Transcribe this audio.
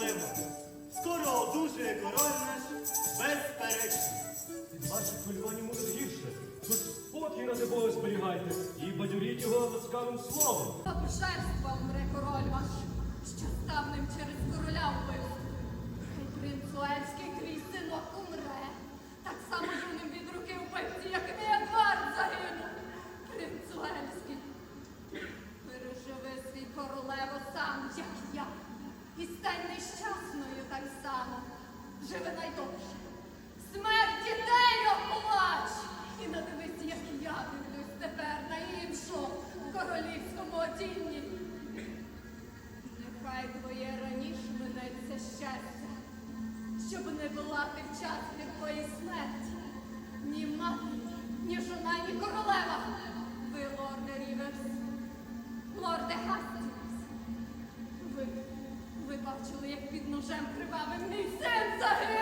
особливо. Скоро одужує король наш безперечно. Тим паче хвилювання йому гірше. Тож спокій ради Бога зберігайте і бадюріть його ласкавим словом. Та в жерства вмре король ваш, що став ним через короля вбив. Хай принц Уельський твій синок умре. І стань нещасною так само. Живи найдовше. Смерть дітей оплач! І надивись, як я дивлюсь тепер на іншу в королівському одінні. Нехай твоє раніше минеться щастя, щоб не була ти в час від твоєї смерті. Ні мати, ні жона, ні королева. nożem krwawym mej serca!